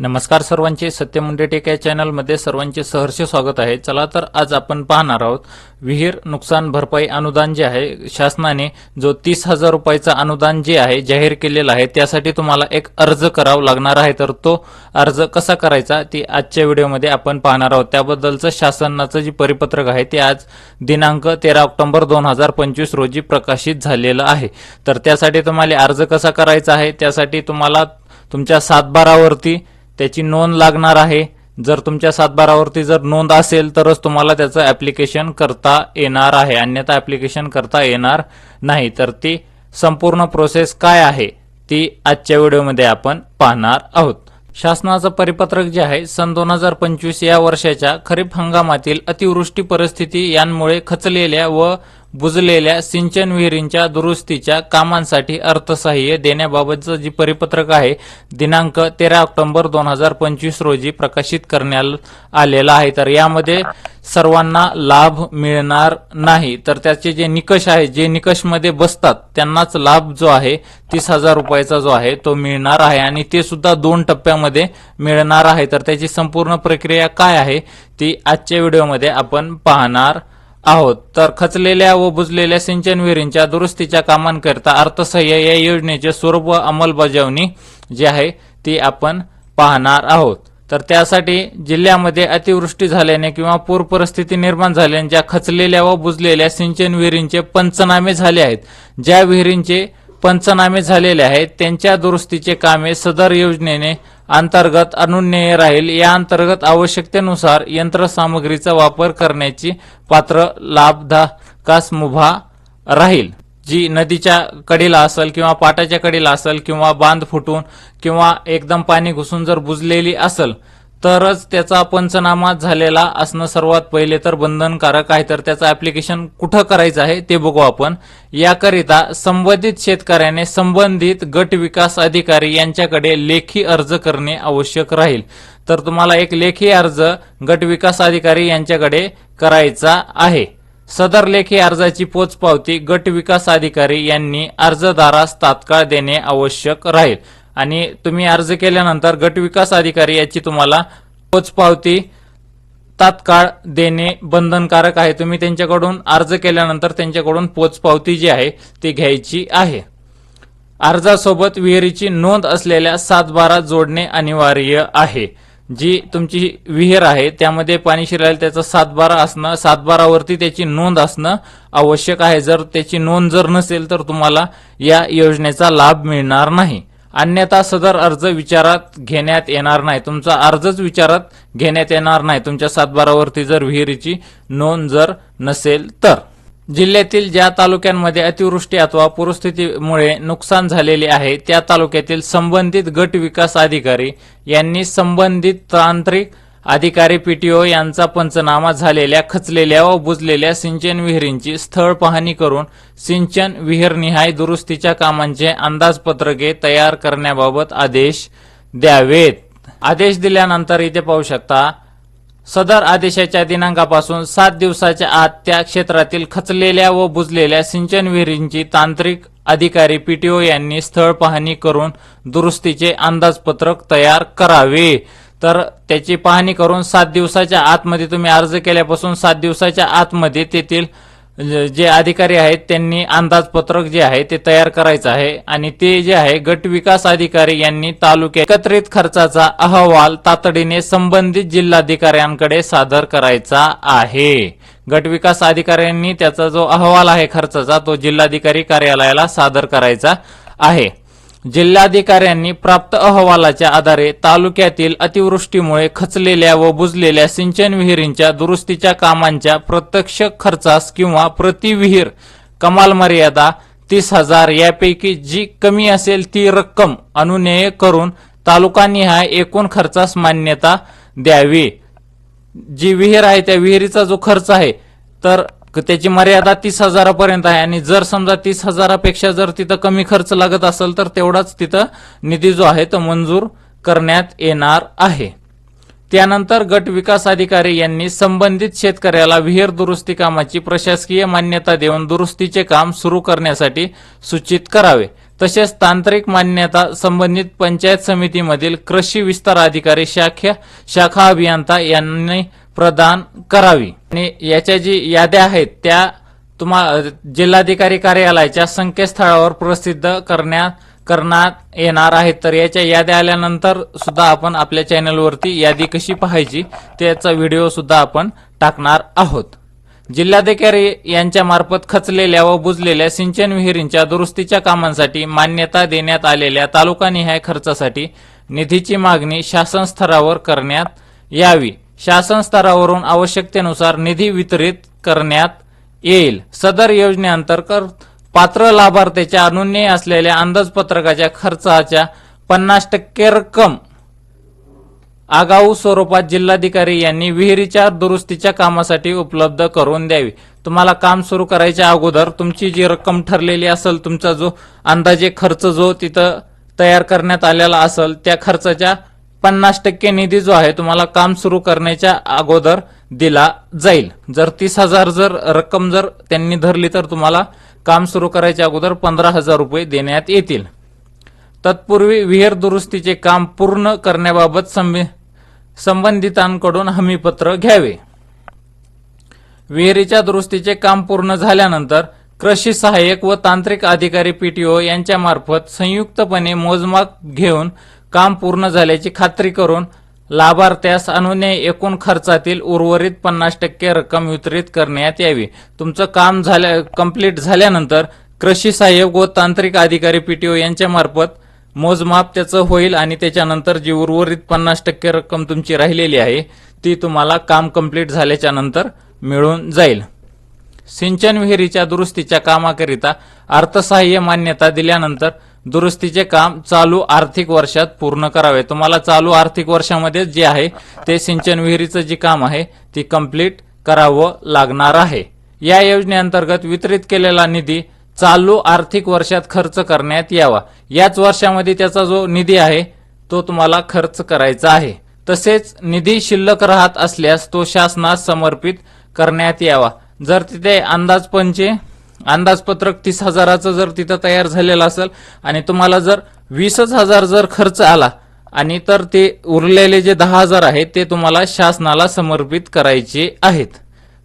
नमस्कार सर्वांचे. सत्य मुंडे या चॅनलमध्ये सर्वांचे सहर्ष स्वागत आहे. चला तर आज आपण पाहणार आहोत विहीर नुकसान भरपाई अनुदान जे आहे शासनाने जो तीस हजार रुपयाचं अनुदान जे आहे जाहीर केलेलं आहे त्यासाठी तुम्हाला एक अर्ज करावा लागणार आहे. तर तो अर्ज कसा करायचा ती आजच्या व्हिडिओमध्ये आपण पाहणार आहोत. त्याबद्दलचं शासनाचं जे परिपत्रक आहे ते आज दिनांक तेरा ऑक्टोबर दोन हजार पंचवीस रोजी प्रकाशित झालेलं आहे. तर त्यासाठी तुम्हाला अर्ज कसा करायचा आहे त्यासाठी तुम्हाला तुमच्या सातबारावरती त्याची नोंद लागणार आहे. जर तुमच्या सातबारावरती जर नोंद असेल तरच तुम्हाला त्याचं ॲप्लिकेशन करता येणार आहे. अन्यथा ॲप्लिकेशन करता येणार नाही. तर ती संपूर्ण प्रोसेस काय आहे ती आजच्या व्हिडिओमध्ये आपण पाहणार आहोत. शासनाचं परिपत्रक जे आहे सन दोन हजार पंचवीस या वर्षाच्या खरीप हंगामातील अतिवृष्टी परिस्थिती यांमुळे खचलेल्या व बुजलेल्या सिंचन विहिरींच्या दुरुस्तीच्या कामांसाठी अर्थसहाय्य देण्याबाबतचं जे परिपत्रक आहे दिनांक तेरा ऑक्टोबर दोन हजार पंचवीस रोजी प्रकाशित करण्यात आलेलं आहे. तर यामध्ये सर्वांना लाभ मिळणार नाही. तर त्याचे जे निकष आहे जे निकषमध्ये बसतात त्यांनाच लाभ जो आहे तीस हजार रुपयाचा जो आहे तो मिळणार आहे. आणि ते सुद्धा दोन टप्प्यामध्ये मिळणार आहे. तर त्याची संपूर्ण प्रक्रिया काय आहे ती आजच्या व्हिडिओमध्ये आपण पाहणार आहोत. तर खचलेल्या व बुजलेल्या सिंचन विहिरींच्या दुरुस्तीच्या कामांकरिता अर्थसहाय्य या योजनेचे स्वरूप व अंमलबजावणी जी आहे ती आपण पाहणार आहोत. तर त्यासाठी जिल्ह्यामध्ये अतिवृष्टी झाल्याने किंवा पूर परिस्थिती निर्माण झाल्याने ज्या खचलेल्या व बुजलेल्या सिंचन विहिरींचे पंचनामे झाले आहेत. ज्या विहिरींचे पंचनामे झालेले आहेत त्यांच्या दुरुस्तीचे कामे सदर योजनेने अंतर्गत अनुज्ञेय राहील. या अंतर्गत आवश्यकतेनुसार यंत्रसामग्रीचा वापर करण्याची पात्र लाभधाकास मुभा राहील. जी नदीच्या कडीला असेल किंवा पाटाच्या कडीला असेल किंवा बांध फुटून किंवा एकदम पाणी घुसून जर बुजलेली असेल तरच त्याचा पंचनामा झालेला असणं सर्वात पहिले तर बंधनकारक आहे. तर त्याचं ऍप्लिकेशन कुठं करायचं आहे ते बघू आपण. याकरिता संबंधित शेतकऱ्याने संबंधित गट विकास अधिकारी यांच्याकडे लेखी अर्ज करणे आवश्यक राहील. तर तुम्हाला एक लेखी अर्ज गट विकास अधिकारी यांच्याकडे करायचा आहे. सदर लेखी अर्जाची पोचपावती गट विकास अधिकारी यांनी अर्जदारास तात्काळ देणे आवश्यक राहील. आणि तुम्ही अर्ज केल्यानंतर गट विकास अधिकारी याची तुम्हाला पोचपावती तात्काळ देणे बंधनकारक आहे. तुम्ही त्यांच्याकडून अर्ज केल्यानंतर त्यांच्याकडून पोचपावती जी आहे ती घ्यायची आहे. अर्जासोबत विहिरीची नोंद असलेल्या सातबारा जोडणे अनिवार्य आहे. जी तुमची विहीर आहे त्यामध्ये पाणी शिरायला त्याचा सातबारा असणं सातबारावरती त्याची नोंद असणं आवश्यक आहे. जर त्याची नोंद जर नसेल तर तुम्हाला या योजनेचा लाभ मिळणार नाही. अन्यथा सदर अर्ज विचारात घेण्यात येणार नाही. तुमचा अर्जच विचारात घेण्यात येणार नाही. तुमच्या सातबारावरती जर विहिरीची नोंद जर नसेल तर. जिल्ह्यातील ज्या तालुक्यांमध्ये अतिवृष्टी अथवा पूरस्थितीमुळे नुकसान झालेले आहे त्या तालुक्यातील संबंधित गट विकास अधिकारी यांनी संबंधित तांत्रिक अधिकारी पीटीओ यांचा पंचनामा झालेल्या खचलेल्या व बुजलेल्या सिंचन विहिरींची स्थळ पाहणी करून सिंचन विहीरनिहाय दुरुस्तीच्या कामांचे अंदाजपत्रके तयार करण्याबाबत आदेश द्यावेत. आदेश दिल्यानंतर इथे पाहू शकता सदर आदेशाच्या दिनांकापासून सात दिवसाच्या आत त्या क्षेत्रातील खचलेल्या व बुजलेल्या सिंचन विहिरींची तांत्रिक अधिकारी पीटीओ यांनी स्थळ पाहणी करून दुरुस्तीचे अंदाजपत्रक तयार करावे. तर त्याची पाहणी करून सात दिवसाच्या आतमध्ये तुम्ही अर्ज केल्यापासून सात दिवसाच्या आतमध्ये तेथील जे अधिकारी आहेत त्यांनी अंदाजपत्रक जे आहे ते तयार करायचं आहे. आणि ते जे आहे गट विकास अधिकारी यांनी तालुक्या एकत्रित खर्चाचा अहवाल तातडीने संबंधित जिल्हाधिकाऱ्यांकडे सादर करायचा आहे. गट विकास अधिकाऱ्यांनी त्याचा जो अहवाल आहे खर्चाचा तो जिल्हाधिकारी कार्यालयाला सादर करायचा आहे. जिल्हाधिकाऱ्यांनी प्राप्त अहवालाच्या आधारे तालुक्यातील अतिवृष्टीमुळे खचलेल्या व बुजलेल्या सिंचन विहिरींच्या दुरुस्तीच्या कामांच्या प्रत्यक्ष खर्चास किंवा प्रति विहीर कमाल मर्यादा तीस हजार यापैकी जी कमी असेल ती रक्कम अनुनेय करून तालुकानिहाय एकूण खर्चास मान्यता द्यावी. जी विहीर आहे त्या विहिरीचा जो खर्च आहे तर त्याची मर्यादा तीस हजारापर्यंत आहे. आणि जर समजा तीस हजारापेक्षा जर तिथं कमी खर्च लागत असेल तर तेवढाच तिथं निधी जो आहे तो मंजूर करण्यात येणार आहे. त्यानंतर गट विकास अधिकारी यांनी संबंधित शेतकऱ्याला विहीर दुरुस्ती कामाची प्रशासकीय मान्यता देऊन दुरुस्तीचे काम सुरू करण्यासाठी सूचित करावे. तसेच तांत्रिक मान्यता संबंधित पंचायत समितीमधील कृषी विस्तार अधिकारी शाखा शाखा अभियंता यांनी प्रदान करावी. आणि याच्या जी याद्या आहेत त्या तुम्हा जिल्हाधिकारी कार्यालयाच्या संकेतस्थळावर प्रसिद्ध करण्यात करण्यात येणार आहेत. तर याच्या याद्या आल्यानंतर सुद्धा आपण आपल्या चॅनलवरती यादी कशी पाहायची त्याचा व्हिडिओ सुद्धा आपण टाकणार आहोत. जिल्हाधिकारी यांच्या मार्फत खचलेल्या व बुजलेल्या सिंचन विहिरींच्या दुरुस्तीच्या कामांसाठी मान्यता देण्यात आलेल्या तालुकानिहाय खर्चासाठी निधीची मागणी शासन स्तरावर करण्यात यावी. शासन स्तरावरून आवश्यकतेनुसार निधी वितरित करण्यात येईल. सदर योजनेअंतर्गत पात्र लाभार्थ्याच्या अनुन्याय असलेल्या अंदाजपत्रकाच्या खर्चाच्या पन्नास टक्के रक्कम आगाऊ स्वरूपात जिल्हाधिकारी यांनी विहिरीच्या दुरुस्तीच्या कामासाठी उपलब्ध करून द्यावी. तुम्हाला काम सुरू करायच्या अगोदर तुमची जी रक्कम ठरलेली असेल तुमचा जो अंदाजे खर्च जो तिथं तयार करण्यात आलेला असेल त्या खर्चाच्या पन्नास टक्के निधी जो आहे तुम्हाला काम सुरू करण्याच्या अगोदर दिला जाईल. जर तीस हजार जर रक्कम जर त्यांनी धरली तर तुम्हाला काम सुरू करायच्या अगोदर पंधरा हजार रुपये देण्यात येतील. तत्पूर्वी विहीर दुरुस्तीचे काम पूर्ण करण्याबाबत संबंधितांकडून हमीपत्र घ्यावे. विहिरीच्या दुरुस्तीचे काम पूर्ण झाल्यानंतर कृषी सहाय्यक व तांत्रिक अधिकारी पीटीओ यांच्यामार्फत संयुक्तपणे मोजमाप घेऊन काम पूर्ण झाल्याची खात्री करून लाभार्थ्यास अनुने एकूण खर्चातील उर्वरित पन्नास टक्के रक्कम वितरित करण्यात यावी. तुमचं काम झाल्या कंप्लीट झाल्यानंतर कृषी सहाय्यक व तांत्रिक अधिकारी पीटीओ यांच्या मार्फत मोजमाप त्याचं होईल आणि त्याच्यानंतर जी उर्वरित पन्नास टक्के रक्कम तुमची राहिलेली आहे ती तुम्हाला काम कंप्लीट झाल्याच्यानंतर मिळून जाईल. सिंचन विहिरीच्या दुरुस्तीच्या कामाकरिता अर्थसहाय्य मान्यता दिल्यानंतर दुरुस्तीचे काम चालू आर्थिक वर्षात पूर्ण करावे. तुम्हाला चालू आर्थिक वर्षामध्ये जे आहे ते सिंचन विहिरीचं जे काम आहे ती कंप्लीट करावं लागणार आहे. या योजनेअंतर्गत वितरित केलेला निधी चालू आर्थिक वर्षात खर्च करण्यात यावा. याच वर्षामध्ये त्याचा जो निधी आहे तो तुम्हाला खर्च करायचा आहे. तसेच निधी शिल्लक राहत असल्यास तो शासनास समर्पित करण्यात यावा. जर तिथे अंदाजपंचे अंदाजपत्रक तीस हजाराचं जर तिथं तयार झालेलं असेल आणि तुम्हाला जर वीसच हजार जर खर्च आला आणि तर ते उरलेले जे दहा हजार आहेत ते तुम्हाला शासनाला समर्पित करायचे आहेत.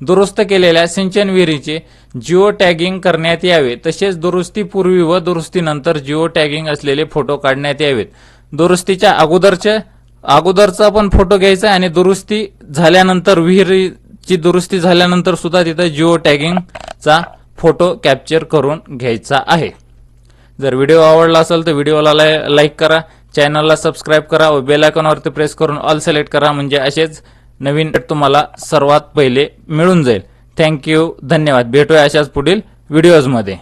दुरुस्त केलेल्या सिंचन विहिरीचे जिओ टॅगिंग करण्यात यावे तसेच दुरुस्तीपूर्वी व दुरुस्तीनंतर जिओ टॅगिंग असलेले फोटो काढण्यात यावेत. दुरुस्तीच्या अगोदरच्या अगोदरचा पण फोटो घ्यायचा आणि दुरुस्ती झाल्यानंतर विहिरीची दुरुस्ती झाल्यानंतर सुद्धा तिथं जिओ टॅगिंगचा फोटो कॅप्चर करून घ्यायचा आहे. जर व्हिडिओ आवडला असेल तर व्हिडिओला लाईक करा चॅनलला सबस्क्राईब करा व बेल आयकॉनवरती प्रेस करून ऑल सिलेक्ट करा म्हणजे असेच नवीन तुम्हाला सर्वात पहिले मिळून जाईल. थँक्यू धन्यवाद. भेटूया अशाच पुढील व्हिडिओजमध्ये